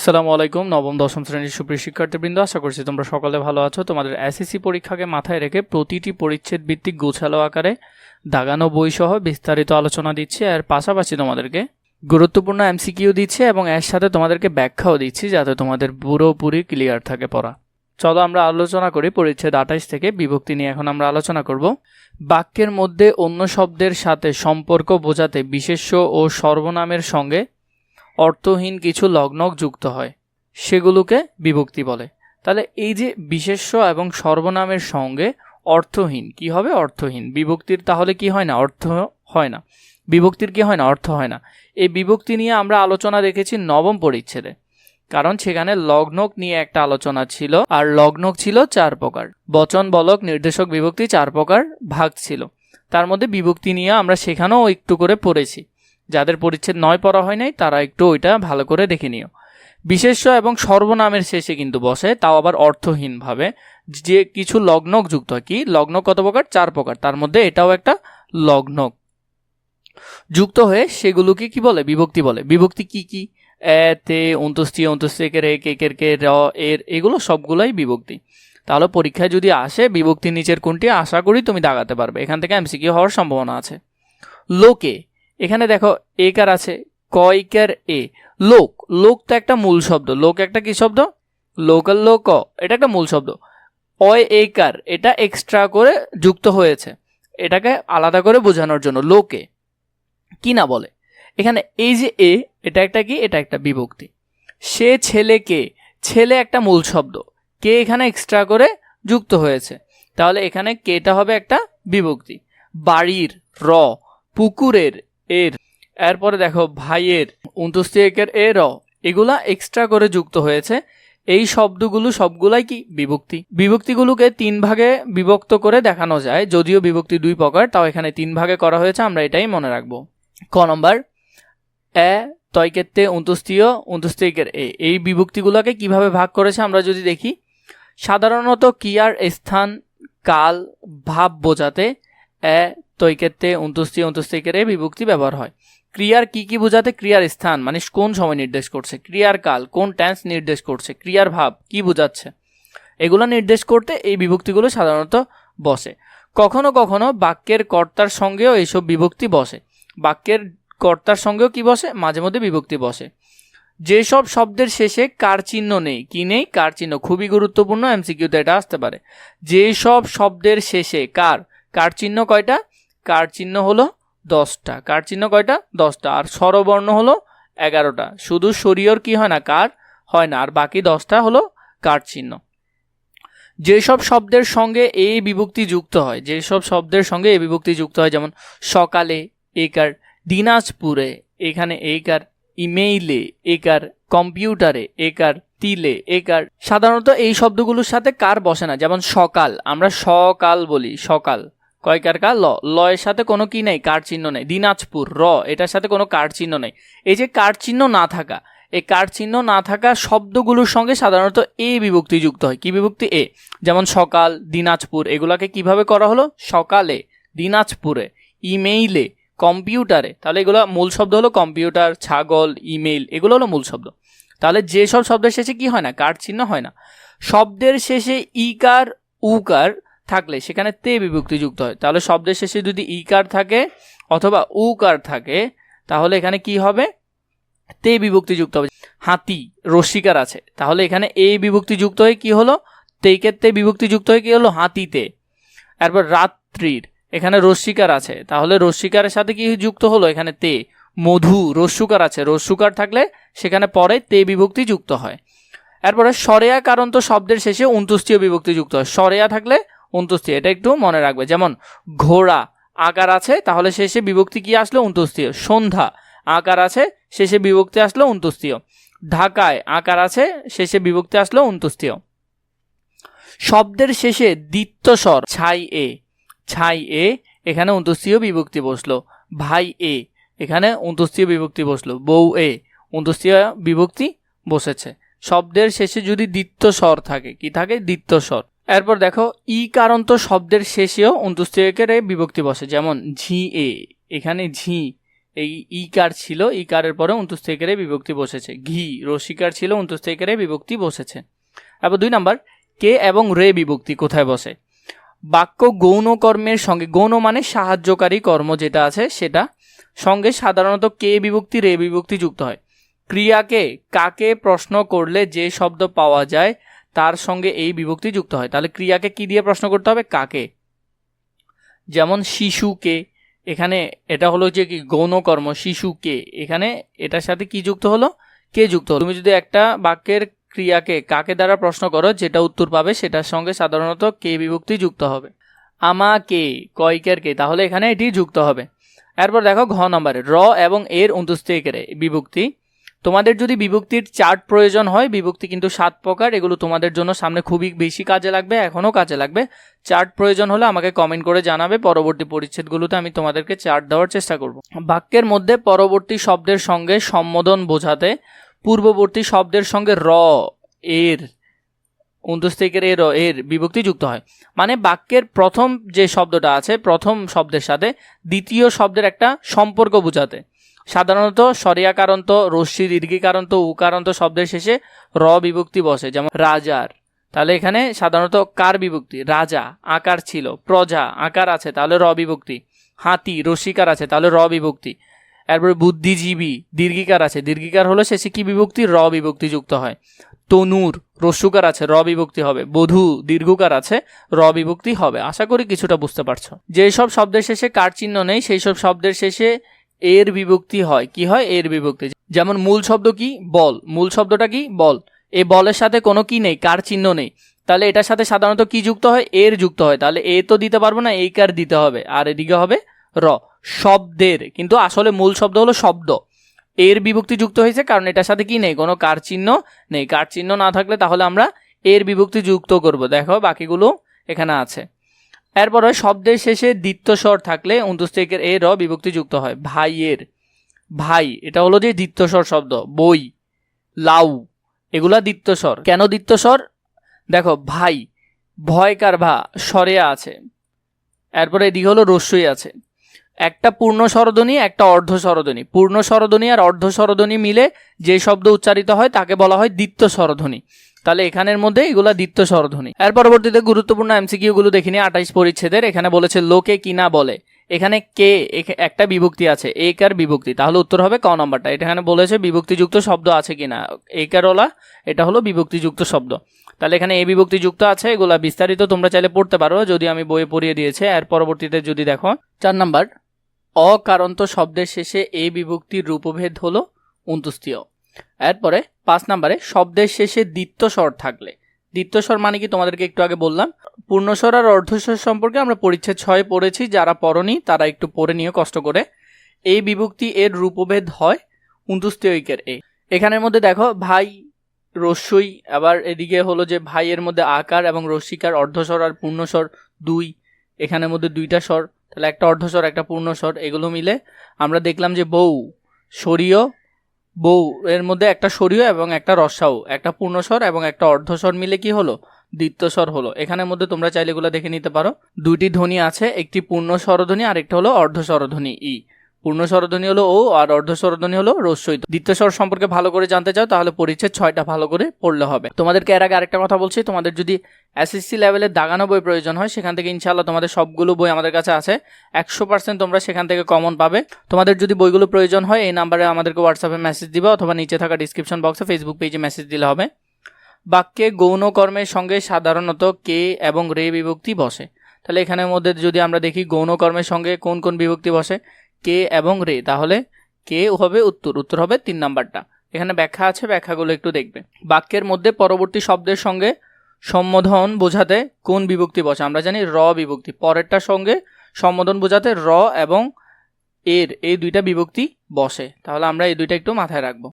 আসসালামু আলাইকুম, নবম, দশম শ্রেণির সুপ্রিয় শিক্ষার্থীবৃন্দ, আশা করছি তোমরা সকলে ভালো আছো। তোমাদের এসএসসি পরীক্ষাকে মাথায় রেখে প্রতিটি পরিচ্ছেদ ভিত্তিক গোছালো আকারে দাগানো বই সহ বিস্তারিত আলোচনা দিচ্ছে। আর পাশাপাশি তোমাদেরকে গুরুত্বপূর্ণ এমসিকিউ দিচ্ছে এবং এর সাথে তোমাদেরকে ব্যাখ্যাও দিচ্ছি যাতে তোমাদের পুরোপুরি ক্লিয়ার থাকে পড়া। চলো আমরা আলোচনা করি পরিচ্ছেদ আঠাইশ থেকে, বিভক্তি নিয়ে এখন আমরা আলোচনা করব। বাক্যের মধ্যে অন্য শব্দের সাথে সম্পর্ক বোঝাতে বিশেষ্য ও সর্বনামের সঙ্গে অর্থহীন কিছু লগ্নক যুক্ত হয়। সেগুলোকে বিভক্তি বলে। তাহলে এই যে বিশেষ্য এবং সর্বনামের সঙ্গে অর্থহীন, কি হবে অর্থহীন? বিভক্তির তাহলে কি হয় না? অর্থ হয় না। বিভক্তির কি হয় না? অর্থ হয় না। এই বিভক্তি নিয়ে আমরা আলোচনা দেখেছি নবম পরিচ্ছেদে। কারণ সেখানে লগ্নক নিয়ে একটা আলোচনা ছিল, আর লগ্নক ছিল চার প্রকার। বচন, বলক, নির্দেশক, বিভক্তি চার প্রকার ভাগ ছিল। তার মধ্যে বিভক্তি নিয়ে আমরা সেখানেও একটু করে পড়েছি। যাদের পরিচ্ছেদ নয় পড়া হয় নাই, তারা একটু ওইটা ভালো করে দেখে নিও। বিশেষ্য এবং সর্বনামের শেষে কিন্তু বসে, তাও আবার অর্থহীনভাবে। যে কিছু লগ্নক যুক্ত হয়, কি? লগ্ন কত প্রকার? চার প্রকার। তার মধ্যে এটাও একটা লগ্নক। যুক্ত হয়ে সেগুলোকে কি বলে? বিভক্তি বলে। বিভক্তি কি কি? এ, তে অন্তুষ্টি কে রে কে কের কে র, এর, এগুলো সবগুলোই বিভক্তি। তাহলে পরীক্ষায় যদি আসে, বিভক্তির নিচের কোনটি, আশা করি তুমি দাগাতে পারবে। এখান থেকে এমসিকিউ হওয়ার সম্ভাবনা আছে। লোকে এখানে দেখো একার আছে? কয়কার এ লোক। লোক তো একটা মূল শব্দ। লোক একটা কি শব্দ? লোকাল লোক। এটা একটা মূল শব্দ। অয় একার এটা এক্সট্রা করে যুক্ত হয়েছে। এটাকে আলাদা করে বোঝানোর জন্য লোকে। কি না বলে? এখানে এই যে এ এটা একটা কি? এটা একটা বিভক্তি। সে ছেলেকে ছেলে একটা মূল শব্দ। কে এখানে এক্সট্রা করে যুক্ত হয়েছে? তাহলে এখানে কেটা হবে একটা বিভক্তি। বাড়ির, র। পুকুরের এর। এরপরে দেখো, ভাইয়ের এ র এগুলা এক্সট্রা করে যুক্ত হয়েছে। এই শব্দগুলো, সবগুলাই কি? বিভক্তি। বিভক্তিগুলোকে তিন ভাগে বিভক্ত করে দেখানো যায়। যদিও বিভক্তি দুই প্রকার, তাও এখানে তিন ভাগে করা হয়েছে, আমরা এটাই মনে রাখব। ক নম্বর, এ তয়কেত্তে উনতুস্তীয় উনতুস্তিকের এ। এই বিভক্তিগুলোকে কীভাবে ভাগ করেছে আমরা যদি দেখি, সাধারণত ক্রিয়ার স্থান, কাল, ভাব বোঝাতে এ তৈকেত্তে উনতুস্তি উনতুস্তিকের এ বিভক্তি ব্যবহার হয়। ক্রিয়ার কি কি বোঝাতে? ক্রিয়ার স্থান মানে কোন সময় নির্দেশ করছে? ক্রিয়ার কাল, কোন ট্যান্স নির্দেশ করছে? ক্রিয়ার ভাব, কি বোঝাচ্ছে? এগুলো নির্দেশ করতে এই বিভক্তিগুলো সাধারণত বসে। কখনো কখনো বাক্যের কর্তার সঙ্গেও এইসব বিভক্তি বসে। বাক্যের কর্তার সঙ্গেও কি বসে? মাঝে মধ্যে বিভক্তি বসে। যেসব শব্দের শেষে কার চিহ্ন নেই, কি নেই, কার চিহ্ন? খুবই গুরুত্বপূর্ণ এমসিকিউতে এটা আসতে পারে। যেসব শব্দের শেষে কার কার চিহ্ন কয়টা? কার চিহ্ন হলো দশটা। কার চিহ্ন কয়টা? দশটা। আর স্বরবর্ণ হলো এগারোটা। শুধু শরীয়র কি হয় না, কার? হয় না। আর বাকি দশটা হলো কার চিহ্ন? যেসব শব্দের সঙ্গে এই বিভক্তি যুক্ত হয়, যেসব শব্দের সঙ্গে এই বিভক্তি যুক্ত হয়, যেমন সকালে, একার দিনাজপুরে, এখানে একার ইমেইলে, একার কম্পিউটারে, একার তিলে, একার সাধারণত এই শব্দগুলোর সাথে কার বসে না? যেমন সকাল। আমরা সকাল বলি, সকাল। কয়কার কার ল। লয়ের সাথে কোনো কি নেই? কার চিহ্ন নেই? দিনাজপুর, র। এটার সাথে কোনো কার চিহ্ন নেই। এই যে কার চিহ্ন না থাকা, এই কার চিহ্ন না থাকা শব্দগুলোর সঙ্গে সাধারণত এ বিভক্তি যুক্ত হয়। কি বিভক্তি? এ। যেমন সকাল, দিনাজপুর, এগুলাকে কীভাবে করা হলো? সকালে, দিনাজপুরে, ইমেইলে, কম্পিউটারে। তাহলে এগুলো মূল শব্দ হলো কম্পিউটার, ছাগল, ইমেইল, এগুলো হলো মূল শব্দ। তাহলে যেসব শব্দের শেষে কি হয় না? কার চিহ্ন হয় না। শব্দের শেষে ইকার উকার থাকলে সেখানে তে বিভক্তি যুক্ত হয়। তাহলে শব্দের শেষে যদি ইকার থাকে অথবা উকার থাকে, তাহলে এখানে কি হবে? তে বিভক্তি যুক্ত হবে। হাতি রসিকার আছে? তাহলে এখানে এ বিভক্তি যুক্ত হয়ে কি হলো? তেইকের তে বিভক্তি যুক্ত হয়ে কি হলো? হাতিতে। এরপর রাত্রির, এখানে রস্যিকার আছে? তাহলে রস্যিকারের সাথে কি যুক্ত হলো? এখানে তে। মধু রস্যুকার আছে? রস্যুকার থাকলে সেখানে পরে তে বিভক্তি যুক্ত হয়। এরপরে সরেয়া কারণ তো শব্দের শেষে উনতুষ্টিও বিভক্তি যুক্ত হয়। সরেয়া থাকলে উনতুষ্টি এটা একটু মনে রাখবে। যেমন, ঘোড়া আকার আছে, তাহলে শেষে বিভক্তি কি আসলো? উনতুষ্টিও সন্ধ্যা আকার আছে, শেষে বিভক্তি আসলো উনতুষ্টিও ঢাকায় আকার আছে, শেষে বিভক্তি আসলো উনতুষ্টিও শব্দের শেষে দ্বিত্বস্বর ছাই এ। ছাই এ, এখানে উনতুস্তীয় বিভক্তি বসল। ভাই এ, এখানে উনতুস্তীয় বিভক্তি বসল। বউ এ উনতুস্তীয় বিভক্তি বসেছে। শব্দের শেষে যদি দ্বিত্ব স্বর থাকে, কি থাকে? দ্বিত্ব স্বর। এরপর দেখো, ই কারণ তো শব্দের শেষেও উনতুস্তীয়কের বিভক্তি বসে, যেমন ঝি এ। এখানে ঝি, এই ই কার ছিল, ই কারের পরে উনতুস থেকে রে বিভক্তি বসেছে। ঘি রসিকার ছিল উনতুস থেকে রে বিভক্তি বসেছে। এবার দুই নাম্বার, কে এবং রে বিভক্তি কোথায় বসে? বাক্য গৌণ কর্মের সঙ্গে, গৌণ মানে সাহায্যকারী কর্ম যেটা আছে সেটা, সঙ্গে সাধারণত কে বিভক্তি, রে বিভক্তি যুক্ত হয়। ক্রিয়াকে, কাকে প্রশ্ন করলে যে শব্দ পাওয়া যায় তার সঙ্গে এই বিভক্তি যুক্ত হয়। তাহলে ক্রিয়াকে কি দিয়ে প্রশ্ন করতে হবে? কাকে? যেমন শিশুকে, এখানে এটা হলো যে কি গৌণকর্ম, শিশুকে। এখানে এটার সাথে কি যুক্ত হলো? কে যুক্ত হলো? তুমি যদি একটা বাক্যের ক্রিয়াকে কাকে দ্বারা প্রশ্ন করো, যেটা উত্তর পাবে, সেটার সঙ্গে সাধারণত কে বিভক্তি যুক্ত হবে? আমাকে, কয়কের কে? তাহলে এখানে এটি যুক্ত হবে। এরপর দেখো ঘ নম্বরে, র এবং এর উন্তুস্তেকের বিভক্তি। তোমাদের যদি বিভক্তির চার্ট প্রয়োজন হয়, বিভক্তি কিন্তু সাত প্রকার, এগুলো তোমাদের জন্য সামনে খুবই বেশি কাজে লাগবে, এখনও কাজে লাগবে। চার্ট প্রয়োজন হলে আমাকে কমেন্ট করে জানাবে, পরবর্তী পরিচ্ছেদগুলোতে আমি তোমাদেরকে চার্ট দেওয়ার চেষ্টা করব। বাক্যের মধ্যে পরবর্তী শব্দের সঙ্গে সম্বোধন বোঝাতে, পূর্ববর্তী শব্দের সঙ্গে র, এর থেকে এর এর বিভক্তি যুক্ত হয়। মানে বাক্যের প্রথম যে শব্দটা আছে, প্রথম শব্দের সাথে দ্বিতীয় শব্দের একটা সম্পর্ক বোঝাতে। সাধারণত সরিয়াকারন্ত রশ্মি দীর্ঘিকারন্ত উকারন্ত শব্দের শেষে র বিভক্তি বসে, যেমন রাজার। তাহলে এখানে সাধারণত কার বিভক্তি? রাজা, আকার ছিল, প্রজা, আকার আছে, তাহলে র বিভক্তি। হাতি রসিকার আছে, তাহলে র বিভক্তি। এরপরে বুদ্ধিজীবী, দীর্ঘিকার আছে, দীর্ঘিকার হলো শেষে কি বিভক্তি? র বিভক্তি যুক্ত হয়। তনুর, রস্যুকার আছে, র বিভক্তি হবে। বধূ, দীর্ঘকার আছে, র বিভক্তি হবে। আশা করি কিছুটা বুঝতে পারছ। যেসব শব্দের শেষে কার চিহ্ন নেই সেই সব শব্দের শেষে এর বিভক্তি হয়। কি হয়? এর বিভক্তি। যেমন মূল শব্দ কি? বল। মূল শব্দটা কি? বল। এ বলের সাথে কোনো কি নেই, কার চিহ্ন নেই। তাহলে এটার সাথে সাধারণত কি যুক্ত হয়? এর যুক্ত হয়। তাহলে এ তো দিতে পারব না, এই কার দিতে হবে। আর এদিকে হবে র। শব্দের। কিন্তু আসলে মূল শব্দ হলো শব্দ। এর বিভক্তি যুক্ত হয়েছে কারণ এটার সাথে কি নেই? কোনো কার চিহ্ন নেই। কার চিহ্ন না থাকলে তাহলে আমরা এর বিভক্তি যুক্ত করব। দেখো, বাকিগুলো এখানে আছে। এরপর হয়, শব্দের শেষে দ্বিত্বস্বর থাকলে উনতুস্তেকের এর বিভক্তি যুক্ত হয়। ভাইয়ের, ভাই, এটা হলো যে দ্বিত্বস্বর শব্দ, বই, লাউ, এগুলা দ্বিত্বস্বর কেন দ্বিত্বস্বর দেখো, ভাই ভয়কার ভা, স্বরে আছে। এরপরে এদিকে হলো রস্যই আছে। একটা পূর্ণ স্বরধ্বনি, একটা অর্ধ স্বরধ্বনি। পূর্ণ স্বরধ্বনি আর অর্ধ স্বরধ্বনি মিলে যে শব্দ উচ্চারিত হয়, তাকে বলা হয় দ্বিত্ব স্বরধ্বনি। তাহলে এখানের মধ্যে এগুলা দ্বিত্ব স্বরধ্বনি। এর পরবর্তীতে গুরুত্বপূর্ণ এমসিকিউ গুলো দেখিনি, আঠাইশ পরিচ্ছেদের, এখানে বলেছে লোকে কিনা বলে। এখানে কে একটা বিভক্তি আছে একার বিভক্তি। তাহলে উত্তর হবে ক নম্বরটা। এখানে বলেছে বিভক্তিযুক্ত শব্দ আছে কি কিনা একারওলা এটা হলো বিভক্তিযুক্ত শব্দ। তাহলে এখানে এ বিভক্তিযুক্ত আছে, এগুলা বিস্তারিত তোমরা চাইলে পড়তে পারো, যদি আমি বইয়ে পড়িয়ে দিয়েছে। এর পরবর্তীতে যদি দেখো, চার নাম্বার, অকারন্ত শব্দের শেষে এ বিভক্তির রূপভেদ হলো উন্তুস্তীয় এরপরে পাঁচ নাম্বারে শব্দের শেষে দ্বিত্বস্বর থাকলে। দ্বিত্বস্বর মানে কি? তোমাদেরকে একটু আগে বললাম। পূর্ণস্বর আর অর্ধস্বর সম্পর্কে আমরা পরিচ্ছেদ ছয় পড়েছি। যারা পড়নি, তারা একটু পড়ে নিয়ে কষ্ট করে। এই বিভক্তি এর রূপভেদ হয় উন্তুস্তীয়িকের এ। এখানের মধ্যে দেখো, ভাই রস্যই, আবার এদিকে হলো যে ভাইয়ের মধ্যে আকার এবং রস্যিকার অর্ধস্বর আর পূর্ণস্বর দুই। এখানের মধ্যে দুইটা স্বর, তাহলে একটা অর্ধস্বর, একটা পূর্ণস্বর, এগুলো মিলে আমরা দেখলাম যে বউ সরীয় বউ, এর মধ্যে একটা সরীয় এবং একটা রসাও, একটা পূর্ণস্বর এবং একটা অর্ধস্বর মিলে কি হলো? দ্বিতীয়স্বর হলো। এখানের মধ্যে তোমরা চাইলে এগুলো দেখে নিতে পারো। দুইটি ধ্বনি আছে, একটি পূর্ণ স্বরধ্বনি আর একটা হলো অর্ধস্বরধ্বনি, ই। পূর্ণ স্বরধ্বনি হলো ও আর অর্ধ স্বরধ্বনি হলো রস্যই দ্বিতীয় স্বর সম্পর্কে ভালো করে জানতে চাও তাহলে পরিচ্ছেদ ছয়টা ভালো করে পড়লে হবে। তোমাদেরকে এর আগে আরেকটা কথা বলছি, তোমাদের যদি এসএসসি লেভেলের দাগানো বই প্রয়োজন হয়, সেখান থেকে ইনশাল্লাহ তোমাদের সবগুলো বই আমাদের কাছে আছে। একশো পার্সেন্ট তোমরা সেখান থেকে কমন পাবে। তোমাদের যদি বইগুলো প্রয়োজন হয়, এই নাম্বারে আমাদেরকে হোয়াটসঅ্যাপে মেসেজ দিবে অথবা নিচে থাকা ডিসক্রিপশন বক্সে ফেসবুক পেজে মেসেজ দিলে হবে। বাক্যে গৌণ কর্মের সঙ্গে সাধারণত কে এবং রে বিভক্তি বসে। তাহলে এখানের মধ্যে যদি আমরা দেখি গৌণ কর্মের সঙ্গে কোন কোন বিভক্তি বসে কে এবং রে, তাহলে কে হবে উত্তর উত্তর হবে তিন নাম্বারটা। এখানে ব্যাখ্যা আছে, ব্যাখ্যাগুলো একটু দেখবে। বাক্যের মধ্যে পরবর্তী শব্দের সঙ্গে সম্বোধন বোঝাতে কোন বিভক্তি বসে? আমরা জানি র বিভক্তি। পরেরটার সঙ্গে সম্বোধন বোঝাতে র এবং এর, এই দুইটা বিভক্তি বসে। তাহলে আমরা এই দুইটা একটু মাথায় রাখব।